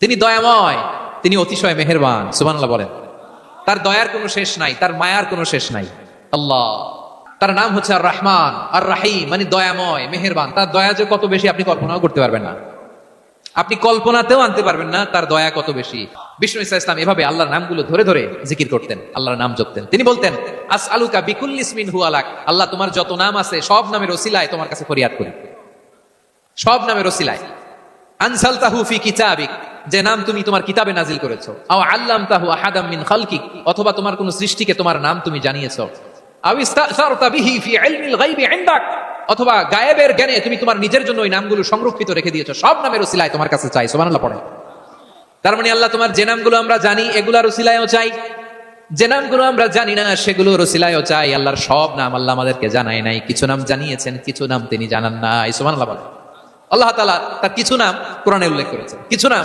তিনি দয়াময়, তিনি অতিশয় মেহেরবান, সুবহানাল্লাহ বলেন। তার দয়ার কোনো শেষ নাই, তার মায়ার কোনো শেষ নাই। আল্লাহ। তার নাম হচ্ছে আর রহমান আর রাহিম মানে দয়াময়, মেহেরবান। তার দয়া যে কত বেশি, আপনি কল্পনাও করতে পারবেন না। আপনি কল্পনাতেও আনতে পারবেন না, তার দয়া কত বেশি। বিষ্ণু ইসা ইসলাম এভাবে আল্লাহর নামগুলো ধরে ধরে জিকির করতেন, আল্লাহর নাম জপতেন। তিনি বলতেন আস আলুকা বিকুল ইসমিন আলাক আল্লাহ, তোমার যত নাম আছে, সব নামের ওসিলায় তোমার কাছে ফরিয়াদ করি। সব নামের ওসিলায়। আনসাল তাহু ফি কিতাবিক। যে নাম তুমি তোমার কিতাবে নাজিল করেছ। আও আল্লাম তাহু আহাদাম মিন খালকিক, অথবা তোমার কোন সৃষ্টিকে তোমার নাম তুমি জানিয়েছো। অথবা গায়েবের জ্ঞানে তুমি তোমার নিজের জন্য ওই নামগুলো সংরক্ষিত রেখে দিয়েছ। সব নামের ওসিলায় তোমার কাছে চাই তার মানে আল্লাহ তোমার যে নামগুলো আমরা জানি, এগুলার ওসিলায়ও চাই। যে নামগুলো আমরা জানি না চাই। আল্লাহর সব নাম আল্লাহ আমাদেরকে জানায় নাই। কিছু নাম জানিয়েছেন, কিছু নাম তিনি জানান বলে। আল্লাহ তাআলা তার কিছু নাম কোরআনে উল্লেখ করেছেন। কিছু নাম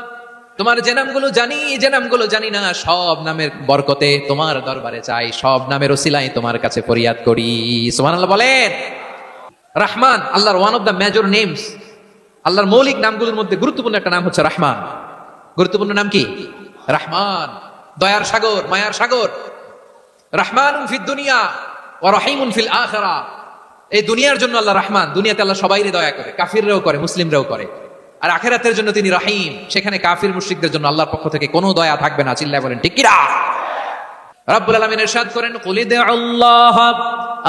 তোমার যে নামগুলো জানি, যে নামগুলো জানি না, সব নামের বরকতে তোমার দরবারে চাই, সব নামের ওসিলাই তোমার কাছে ফরিয়াদ করি। সোমান আল্লাহ বলেন। রাহমান, আল্লাহর one of the major names আল্লাহর মৌলিক নামগুলোর মধ্যে গুরুত্বপূর্ণ একটা নাম হচ্ছে রাহমান। গুরুত্বপূর্ণ নাম কি? রাহমান। দয়ার সাগর, মায়ার সাগর। রাহমান ফিদ দুনিয়া ও রহিমুন ফিল আখেরা। এই দুনিয়ার জন্য আল্লাহ রাহমান, দুনিয়াতে আল্লাহ সবাইরে দয়া করে, কাফিররাও করে, মুসলিমরাও করে। আর আখেরাতের জন্য তিনি রহিম। সেখানে কাফির মুশরিকদের জন্য আল্লাহর পক্ষ থেকে কোনো দয়া থাকবে না, চিল্লায় বলেন, ঠিক কিরা রব্বুল আলামিন ইরশাদ করেন, কুল আল্লাহ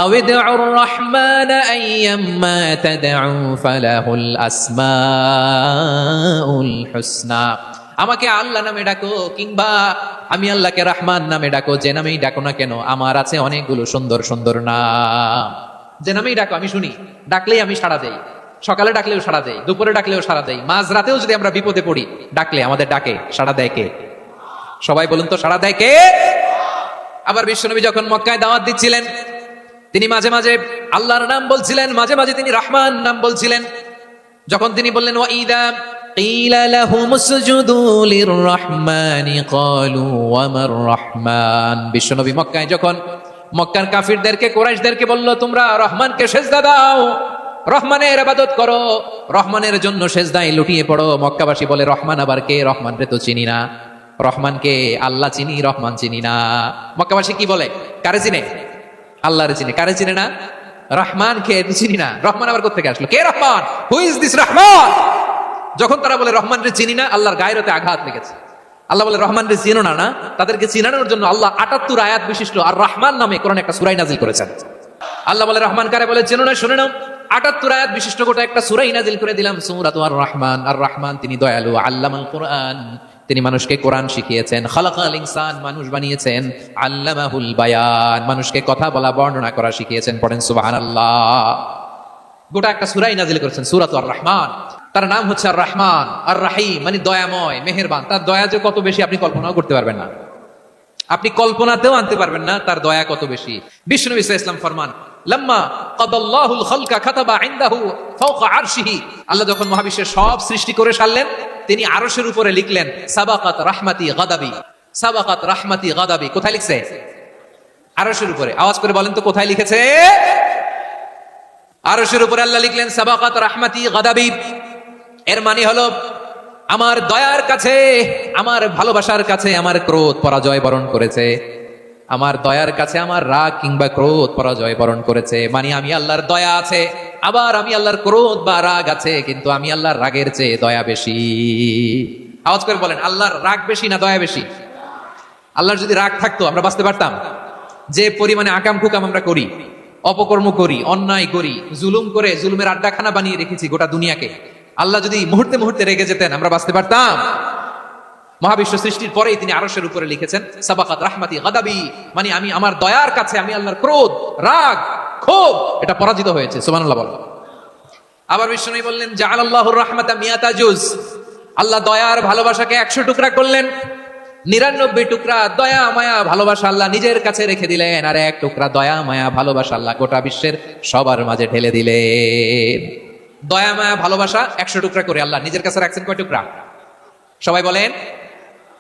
আও ইদউর রহমান আইয়াম্মা তাদউ ফালাহুল আসমাউল হুসনা। আমাকে আল্লাহ নামে ডাকো কিংবা আমি আল্লাহকে রহমান নামে ডাকো, যে নামেই ডাকো না কেন, আমার আছে অনেকগুলো সুন্দর সুন্দর নাম। যে নামেই ডাকো, আমি শুনি। ডাকলেই আমি সাড়া দেই। সকালে ডাকলেও সাড়া দেই দুপুরে ডাকলেও সাড়া দেই মাঝ রাতেও যদি আমরা বিপদে পড়ি ডাকলে আমাদের ডাকে সাড়া দেয় কে সবাই বলুন তো সাড়া দেয় কে আবার বিশ্বনবী যখন মক্কায় দাওয়াত দিচ্ছিলেন তিনি মাঝে মাঝে আল্লাহর নাম বলছিলেন মাঝে মাঝে তিনি রহমান নাম বলছিলেন যখন তিনি বললেন ও ঈদা قيل لهم اسجدوا للرحمن قالوا وما الرحمن বিশ্বনবী মক্কায় যখন মক্কার কাফিরদেরকে কোরাইশদেরকে বলল তোমরা রহমানকে সেজদা দাও রহমানের ইবাদত করো। রহমানের জন্য সেজদায় লুটিয়ে পড়ো। মক্কাবাসী বলে, রহমান আবার কে? রহমান রে তো চিনি না। রহমানকে আল্লাহ চিনি, রহমান চিনি না। মক্কাবাসী কি বলে? কারে চিনে? আল্লাহরে চিনে। কারে চিনে না? রহমান কে চিনি না। রহমান আবার কোথেকে আসলো? কে Rahman? Who is this Rahman? যখন তারা বলে রহমান রে চিনি না, আল্লাহর গায়েরতে আঘাত লেগেছে। আল্লাহ বলে রহমান রে চিনো না না? তাদেরকে চিনানোর জন্য আল্লাহ আটাত্তর আয়াত বিশিষ্ট আর রহমান নামে কোরআন একটা সুরাই নাজিল করেছেন। আল্লাহ বলে, রহমান কারে বলে? চেনো না, শুনে নাও। আটাত্তর আয়াত বিশিষ্ট গোটা একটা সুরাই নাজিল করে দিলাম, সুরাত আর রহমান আর রহমান তিনি দয়ালু, আল্লামাল কোরআন। তিনি মানুষকে কোরআন শিখিয়েছেন, খালাকাল ইনসান মানুষ বানিয়েছেন, আল্লামাহুল বায়ান। মানুষকে কথা বলা, বর্ণনা করা শিখিয়েছেন, পড়েন সুবহানাল্লাহ। গোটা একটা সুরাই নাজিল করেছেন, সুরাত আর রহমান তার নাম হচ্ছে আর রহমান আর রাহিম মানে দয়াময়, মেহেরবান। তার দয়া যে কত বেশি, আপনি কল্পনাও করতে পারবেন না। আপনি কল্পনাতেও আনতে পারবেন না, তার দয়া কত বেশি। বিষ্ণু ইসা ইসলাম ফরমান লাম্মা কাদাল্লাহুল খালকা খাতাবা ফাওকা আরশিহি। আল্লাহ যখন মহাবিশ্বের সব সৃষ্টি করে সারলেন, তিনি আরশের উপরে লিখলেন, সাবাকাত রাহমাতি গাদাবি, সাবাকাত রাহমাতি গাদাবি। কোথায় লিখছে? আরশের উপরে। আওয়াজ করে বলেন তো, কোথায় লিখেছে? আরশের উপরে আল্লাহ লিখলেন, সাবাকাত রাহমাতি গাদাবি। এর মানে হলো, আমার দয়ার কাছে, আমার ভালোবাসার কাছে আমার ক্রোধ পরাজয় বরণ করেছে। আমার দয়ার কাছে আমার রাগ কিংবা ক্রোধ পরাজয় বরণ করেছে। মানে আমি আল্লাহর দয়া আছে, আবার আমি আল্লাহর ক্রোধ বা রাগ আছে, কিন্তু আমি আল্লাহর রাগের চেয়ে দয়া বেশি। আওয়াজ করে বলেন, আল্লাহর রাগ বেশি না দয়া বেশি? আল্লাহর যদি রাগ থাকতো, আমরা বাঁচতে পারতাম? যে পরিমাণে আকাম কুকাম আমরা করি, অপকর্ম করি, অন্যায় করি, জুলুম করে জুলুমের আড্ডাখানা বানিয়ে রেখেছি গোটা দুনিয়াকে, আল্লাহ যদি মুহূর্তে মুহূর্তে রেগে যেতেন, আমরা বাঁচতে পারতাম? মহাবিশ্ব সৃষ্টির পরেই তিনি আরশের উপরে লিখেছেন, সাবাকাত রাহমাতি গাদাবি মানে আমি আমার দয়ার কাছে, আমি আল্লাহর ক্রোধ, রাগ, ক্ষোভ, এটা পরাজিত হয়েছে, সুবহানাল্লাহ বলো আবার বিষ্ণু বললেন জাআল আল্লাহুর রাহমাতা মিয়াতা জুজ, আল্লাহ দয়ার ভালোবাসাকে একশো টুকরা করলেন, নিরানব্বই টুকরা দয়া, মায়া, ভালোবাসা আল্লাহ নিজের কাছে রেখে দিলেন, আর এক টুকরা দয়া, মায়া, ভালোবাসা আল্লাহ গোটা বিশ্বের সবার মাঝে ঢেলে দিলেন। দয়া, মায়া, ভালোবাসা একশো টুকরা করে আল্লাহ নিজের কাছে রাখছেন কয় টুকরা? সবাই বলেন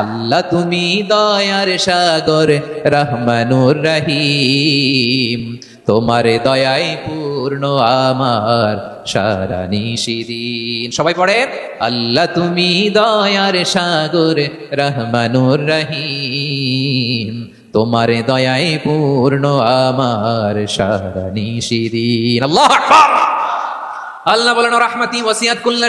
আল্লাহ তুমি দয়ার সাগর, রহমানুর রহিম। তোমার দয়ায় পূর্ণ আমার সারা নিশিদিন। সবাই পড়ে আল্লাহ তুমি দয়ার সাগর, রহমানুর রহিম। তোমার দয়ায় পূর্ণ আমার সারা নিশিদিন। আল্লাহ আল্লাহ বলেন রহমাতি, ওয়াসিয়াত কুল্লা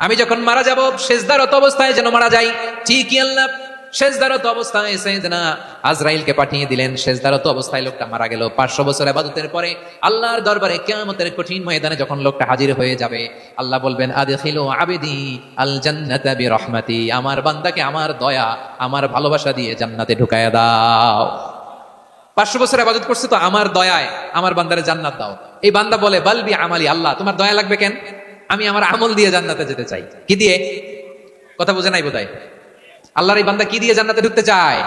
আমি যখন মারা যাব শেষদারত অবস্থায় যেন মারা যাই, ঠিকই আল্লাহ। শেষদারত অবস্থায় সেদিনা আজরাইলকে পাঠিয়ে দিলেন। শেষদারত অবস্থায় লোকটা মারা গেল। পাঁচশো বছর আবাদতের পরে আল্লাহর দরবারে কেয়ামতের কঠিন ময়দানে যখন লোকটা হাজির হয়ে যাবে, আল্লাহ বলবেন, আদখিলু আবেদি আল জান্নাতা রহমাতি আমার বান্দাকে আমার দয়া, আমার ভালোবাসা দিয়ে জান্নাতে ঢুকায়া দাও। পাঁচশো বছর আবাদত করছে তো আমার দয়ায়, আমার বান্দারে জান্নাত দাও। এই বান্দা বলে বালবি আমালি, আল্লাহ, তোমার দয়া লাগবে কেন? আমি আমার আমল দিয়ে জান্নাতে যেতে চাই। কি দিয়ে? কথা বুঝে নাই বোধহয়? আল্লাহর এই বান্দা কি দিয়ে জান্নাতে ঢুকতে চায়?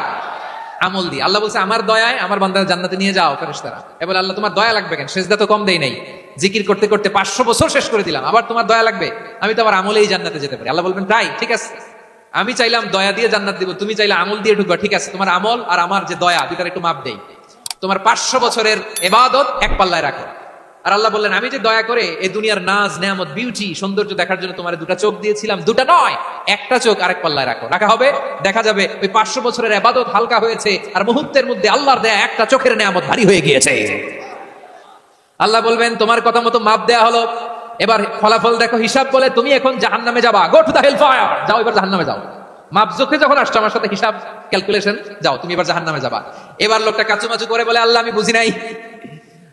আমল দিয়ে। আল্লাহ বলছে, আমার দয়ায় আমার বান্দার জান্নাতে নিয়ে যাও, ফেরেশতারা। এবার আল্লাহ, তোমার দয়া লাগবে কেন? শেষদা তো কম দেই নাই। জিকির করতে করতে পাঁচশো বছর শেষ করে দিলাম। আবার তোমার দয়া লাগবে? আমি তো আবার আমলেই জান্নাতে যেতে পারি। আল্লাহ বলবেন, তাই, ঠিক আছে। আমি চাইলাম দয়া দিয়ে জান্নাত দিব। তুমি চাইলে আমল দিয়ে ঢুকবা, ঠিক আছে। তোমার আমল আর আমার যে দয়া দুটার একটু মাপ দেই। তোমার পাঁচশো বছরের এবাদত এক পাল্লায় রাখো। আর আল্লাহ বললেন, আমি যে দয়া করে এই দুনিয়ার নাজ, নেয়ামত বিউটি সৌন্দর্য দেখার জন্য তোমার দুটা চোখ দিয়েছিলাম, দুটা নয়, একটা চোখ আরেক পাল্লায় রাখো। রাখা হবে, দেখা যাবে ওই পাঁচশো বছরের এবাদত হালকা হয়েছে আর মুহূর্তের মধ্যে আল্লাহর দেয়া একটা চোখের নেয়ামত ভারী হয়ে গিয়েছে। আল্লাহ বলবেন, তোমার কথা মতো মাপ দেয়া হলো। এবার ফলাফল দেখো, হিসাব বলে তুমি এখন জাহান নামে যাবা। Go to the hell fire যাও, এবার জাহান নামে যাও। মাপ চোখে যখন আসছো আমার সাথে হিসাব ক্যালকুলেশন যাও, তুমি এবার জাহান নামে যাবা। এবার লোকটা কাচুমাচু করে বলে, আল্লাহ, আমি বুঝি নাই।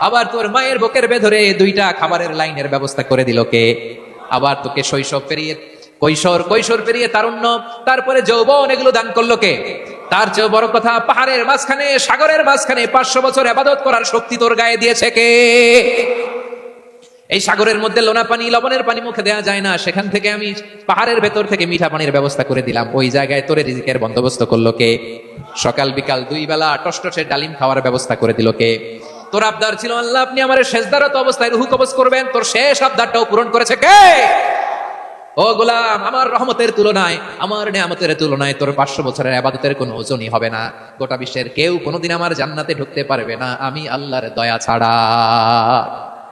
আবার তোর মায়ের বুকের ভেতরে দুইটা খাবারের লাইনের ব্যবস্থা করে দিল কে? আবার তোকে শৈশব পেরিয়ে, কৈশোর কৈশোর পেরিয়ে তারুণ্য, তারপরে যৌবন এগুলো দান করল কে? তার চেয়েও বড় কথা, পাহাড়ের মাঝখানে, সাগরের মাঝখানে পাঁচশো বছর আবাদত করার শক্তি তোর গায়ে দিয়েছে কে? এই সাগরের মধ্যে লোনা পানি, লবণের পানি মুখে দেওয়া যায় না। সেখান থেকে আমি পাহাড়ের ভেতর থেকে মিঠা পানির ব্যবস্থা করে দিলাম। ওই জায়গায় তোরে রিজিকের বন্দোবস্ত করল কে? সকাল বিকাল দুই বেলা টস টসটসে ডালিম খাওয়ার ব্যবস্থা করে দিল কে? তোর আবদার ছিল, আল্লাহ, আপনি আমার শেষদারত অবস্থায় রুহু কবজ করবেন। তোর শেষ আবদারটাও পূরণ করেছে কে? ও গোলাম, আমার রহমতের তুলনায়, আমার নিয়ামতের তুলনায় তোর পাঁচশো বছরের আবাদতের কোনো ওজনই হবে না। গোটা বিশ্বের কেউ কোনোদিন আমার জান্নাতে ঢুকতে পারবে না, আমি আল্লাহর দয়া ছাড়া।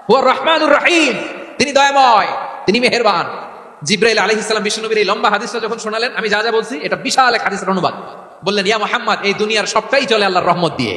হুয়া রহমানুর রাহিম, তিনি দয়াময়, তিনি মেহেরবান। জিব্রাইল আলহ ইসলাম বিষ্ণুবীর এই লম্বা হাদিসটা যখন শোনালেন, আমি যা যা বলছি, এটা বিশাল এক হাদিসের অনুবাদ। বললেন, ইয়া মোহাম্মদ, এই দুনিয়ার সবটাই চলে আল্লাহর রহমত দিয়ে।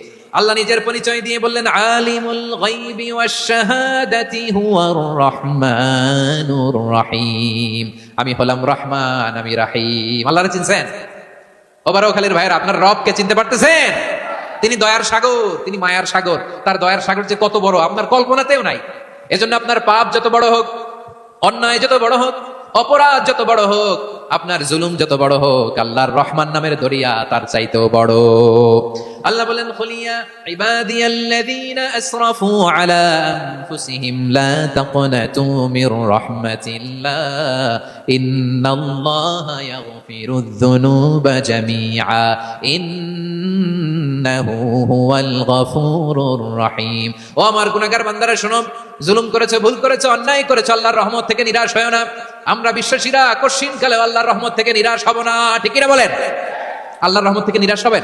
আল্লাহ নিজের পরিচয় দিয়ে বললেন, আলিমুল গাইবি ওয়াশ শাহাদাতি হুয়ার রহমানুর রহিম। আমি হলাম রহমান, আমি রাহিম। আল্লাহরে চিনছেন? ওবারও খালির ভাইয়ের, আপনার রবকে চিনতে পারতেছেন? তিনি দয়ার সাগর, তিনি মায়ার সাগর। তার দয়ার সাগর যে কত বড়, আপনার কল্পনাতেও নাই। এজন্য আপনার পাপ যত বড় হোক, অন্যায় যত বড় হোক, অপরাধ যত বড় হোক, আপনার জুলুম যত বড় হোক, আল্লাহর রহমান নামের দরিয়া তার চাইতেও বড়। আল্লাহ বলেন, খুলিয়া ইবাদিয়াল্লাযীনা আসরাফু আলা আনফুসিহিম, লা তাকনাতু মির রাহমাতিল্লাহ। ইন্নাল্লাহা ইয়াগফিরুয যুনুবা জামিআ। ইন্নাহু হুয়াল গফুরুর রহিম। ও আমার গুনাহগার বান্দারা, শোনো, জুলুম করেছে, ভুল করেছে, অন্যায় করেছে, আল্লাহর রহমত থেকে নিরাশ হয় না। আমরা বিশ্বাসীরা কশিন কালে আল্লাহর রহমত থেকে নিরাশ হব না, ঠিক কিনা বলেন? আল্লাহর রহমত থেকে নিরাশ হবেন?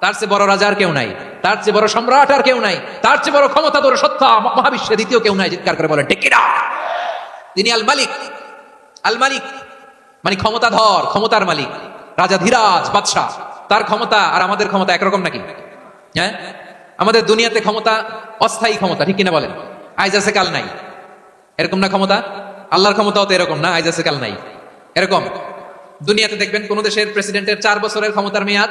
তার চেয়ে বড় রাজার কেউ নাই। তার চেয়ে বড় সম্রাট আর কেউ নাই। তার চেয়ে বড় ক্ষমতা তোর সত্তা মহাবিশ্বে দ্বিতীয় কেউ নাই, চিৎকার করে বলেন টেকিরা তিনি আল মালিক আল মালিক মানে ক্ষমতাধর, ক্ষমতার মালিক, রাজা ধীরাজ, বাদশাহ। তার ক্ষমতা আর আমাদের ক্ষমতা একরকম নাকি? হ্যাঁ? আমাদের দুনিয়াতে ক্ষমতা, অস্থায়ী ক্ষমতা, ঠিক কিনা বলেন? আইজ আছে কাল নাই। এরকম না ক্ষমতা? আল্লাহর ক্ষমতাও তো এরকম না আইজ আছে কাল নাই। এরকম? দুনিয়াতে দেখবেন কোন দেশের প্রেসিডেন্টের চার বছরের ক্ষমতার মেয়াদ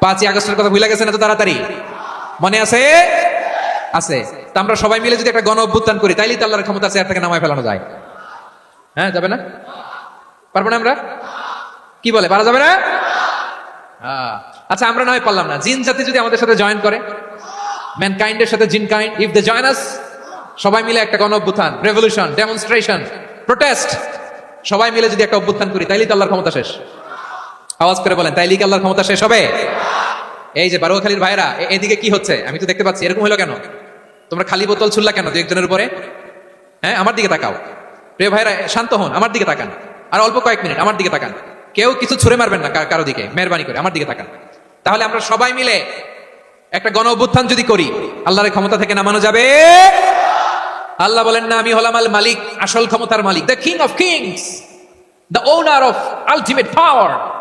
পাঁচই আগস্টের কথা ভুলে গেছেন এত তাড়াতাড়ি? মনে আছে? আছে। তা আমরা সবাই মিলে যদি একটা গণ অভ্যুত্থান করি, তাইলেই তো আল্লাহর ক্ষমতা চেয়ার থেকে নামায় ফেলানো যায়। হ্যাঁ যাবে না? পারব না আমরা? কি বলে, পারা যাবে না? হ্যাঁ। আচ্ছা আমরা নয় পারলাম না। জিন জাতি যদি আমাদের সাথে জয়েন করে ম্যানকাইন্ডের সাথে জিন kind if they join us সবাই মিলে একটা গণ অভ্যুত্থান রেভলিউশন ডেমনস্ট্রেশন প্রোটেস্ট সবাই মিলে যদি একটা অভ্যুত্থান করি, তাইলেই তো আল্লাহর ক্ষমতা শেষ। আওয়াজ করে বলেন, তাইলেই কি আল্লাহর ক্ষমতা শেষ হবে? এই যে বারোখালীর ভাইরা এদিকে কি হচ্ছে? আমি তো দেখতে পাচ্ছি এরকম হলো কেন? তোমরা খালি বোতল ছুড়লা কেন দু একজনের উপরে? হ্যাঁ আমার দিকে তাকাও। প্রিয় ভাইরা শান্ত হন আমার দিকে তাকান। আর অল্প কয়েক মিনিট আমার দিকে তাকান। কেউ কিছু ছুঁড়ে মারবেন না কারও দিকে মেহরবানি করে আমার দিকে তাকান। তাহলে আমরা সবাই মিলে একটা গণ অভ্যুত্থান যদি করি আল্লাহর ক্ষমতা থেকে নামানো যাবে? আল্লাহ বলেন না আমি হলাম আল মালিক আসল ক্ষমতার মালিক the king of kings the owner of ultimate power,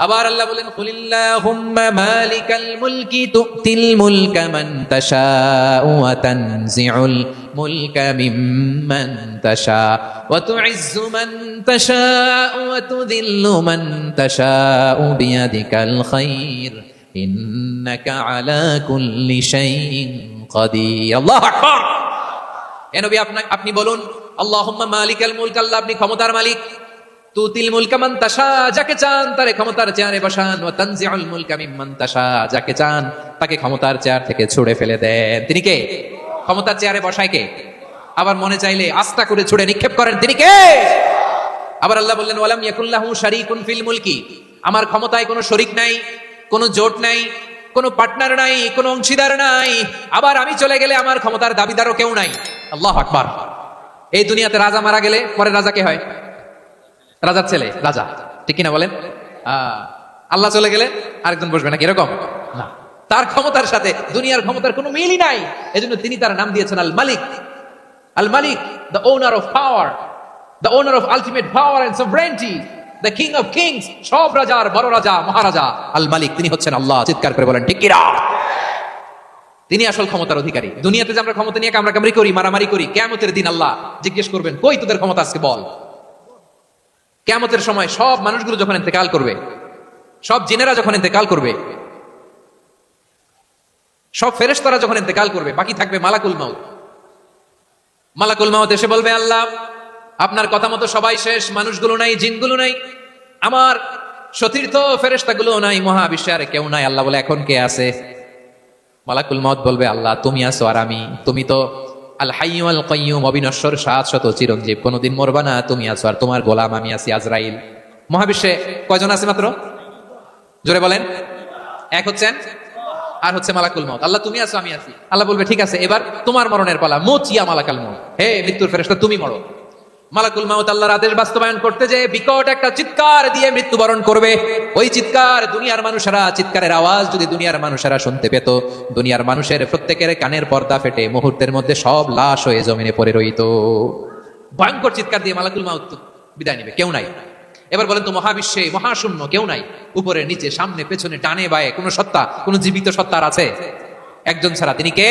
আবার আল্লাহ বলেন, কুলিল্লাহুম্মা মালিকাল মুলকি তুতিল মুলকা মান তাশাউ ওয়া তানজিউল মুলকা মিম্মান তাশা ওয়া তুইজ্জু মান তাশাউ ওয়া তুযিল্লু মান তাশাউ বিয়াদিকাল খাইর। ইন্নাকা আলা কুল্লি শাইইন কাদির। আল্লাহু আকবার! এ নবী আপনা- বলুন, আল্লাহুম্মা মালিকাল মুলক, আল্লাহ আপনি ক্ষমতার মালিক। তুতিল মুলকা মান তাশা, যাকে চান তারে ক্ষমতার চেয়ারে বসান। ওয়া তানজিউল মুলকা মিম্মান তাশা, যাকে চান তাকে ক্ষমতার চেয়ার থেকে ছুড়ে ফেলে দেন। তিনি কে? ক্ষমতার চেয়ারে বসায় কে? আবার মনে চাইলে আস্থা করে ছুড়ে নিক্ষেপ করেন। তিনি কে? আবার আল্লাহ বললেন, ওয়ালাম ইয়াকুল্লাহু শারীকুন ফিল মুলকি। আমার ক্ষমতায় কোনো শরিক নাই, কোনো জোট নাই, কোনো পার্টনার নাই, কোনো অংশীদার নাই। আবার আমি চলে গেলে আমার ক্ষমতার দাবিদারও কেউ নাই। আল্লাহ আকবার। এই দুনিয়াতে রাজা মারা গেলে পরে রাজা কে হয়? রাজার ছেলে, রাজা। ঠিক কিনা বলেন? আল্লাহ চলে গেলে আরেকজন বসবে নাকি? এরকম? না। তার ক্ষমতার সাথে দুনিয়ার ক্ষমতার কোনো মিলই নাই। এজন্য তিনি তার নাম দিয়েছেন আল মালিক আল মালিক the owner of power the owner of ultimate power and sovereignty the king of kings সব রাজার বড় রাজা, মহারাজা আল মালিক তিনি হচ্ছেন আল্লাহ, চিৎকার করে বলেন, ঠিক কিনা? তিনি আসল ক্ষমতার অধিকারী। দুনিয়াতে যে আমরা ক্ষমতা নিয়ে কামড়া কামড়ি করি, মারামারি করি কেমতের দিন আল্লাহ জিজ্ঞেস করবেন, কই তোদের ক্ষমতা আজকে বল? কেমতের সময় সব মানুষগুলো যখন ইন্তেকাল করবে, সব জিনেরা যখন ইন্তেকাল করবে, সব ফেরেশতারা যখন ইন্তেকাল করবে, বাকি থাকবে মালাকুল মাউত। মালাকুল মাউত এসে বলবে, আল্লাহ, আপনার কথা মতো সবাই শেষ, মানুষগুলো নাই, জিনগুলো নাই, আমার সতীর্থ ফেরেশতাগুলো নাই মহাবিশ্বে আর কেউ নাই। আল্লাহ বলে, এখন কে আছে? মালাকুল মত বলবে, আল্লাহ, তুমি আছো আর আমি, তুমি তো আল আল কাইয়ুম অবিনশ্বর শত চিরঞ্জীব। কোনোদিন মরবা না তুমি আছো, আর তোমার গোলাম আমি আছি আজরাইল। মহাবিশ্বে কয়জন আছে মাত্র? জোরে বলেন। এক হচ্ছেন, আর হচ্ছে মালাকুল মত আল্লাহ, তুমি আছো, আমি আছি। আল্লাহ বলবে, ঠিক আছে, এবার তোমার মরণের পালা মো চিয়া মালাকাল মত হে মৃত্যুর ফেরেস্তা তুমি মরো। মালাকুল মাউত আল্লাহর আদেশ বাস্তবায়ন করতে যে বিকট একটা চিৎকার দিয়ে মৃত্যুবরণ করবে। ওই চিৎকার দুনিয়ার মানুষেরা, চিৎকারের আওয়াজ যদি দুনিয়ার মানুষেরা শুনতে পেত, দুনিয়ার মানুষের প্রত্যেকের কানের পর্দা ফেটে মুহূর্তের মধ্যে সব লাশ হয়ে জমিনে পড়ে রইত। ভয়ঙ্কর চিৎকার দিয়ে মালাকুল মাউত বিদায় নেবে, কেউ নাই। এবার বলেন তো, মহাবিশ্বে মহাশূন্য কেউ নাই। উপরে, নিচে, সামনে, পেছনে, ডানে, বায়ে কোনো সত্তা, কোনো জীবিত সত্তার আছে? একজন ছাড়া তিনি কে?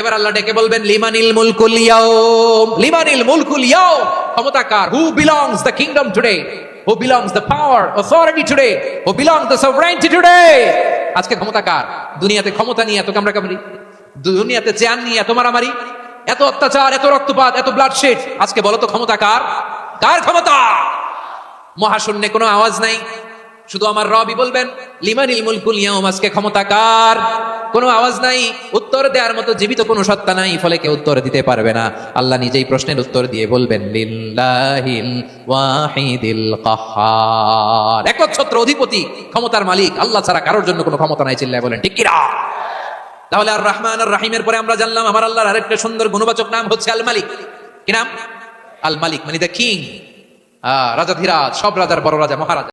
এবার আল্লাহ ডেকে বলবেন, লিমানিল মুলকুল লিমানিল মুলকুল ইয়াউম। ক্ষমতা কার? Who belongs the kingdom today who belongs the power authority today who belongs the sovereignty today আজকে ক্ষমতা কার? দুনিয়াতে ক্ষমতা নিয়ে এত কামড়া কামড়ি দুনিয়াতে চেয়ার নিয়ে এত মারামারি? এত অত্যাচার, এত রক্তপাত, এত ব্লাডশেড আজকে বলো তো ক্ষমতা কার? কার ক্ষমতা? মহাশূন্যে কোনো আওয়াজ নাই। শুধু আমার রবি বলবেন, লিমানিল মুলকুল ইয়াউম, আজকে ক্ষমতা কার? কোনো আওয়াজ নাই, উত্তর দেওয়ার মতো জীবিত কোনো সত্তা নাই, ফলে কেউ উত্তর দিতে পারবে না। আল্লাহ নিজেই প্রশ্নের উত্তর দিয়ে বলবেন, লিল্লাহিল ওয়াহিদিল কাহ্হার একচ্ছত্র অধিপতি, ক্ষমতার মালিক, আল্লাহ ছাড়া কারোর জন্য কোনো ক্ষমতা নাই, চিল্লায় বলেন, ঠিক কি কিরা তাহলে আর রহমান আর রাহিমের পরে আমরা জানলাম, আমার আল্লাহর আরেকটা সুন্দর গুণবাচক নাম হচ্ছে আল মালিক। কি নাম? আল মালিক মানে দ্য কিং। রাজাধিরাজ সব রাজার বড় রাজা, মহারাজা।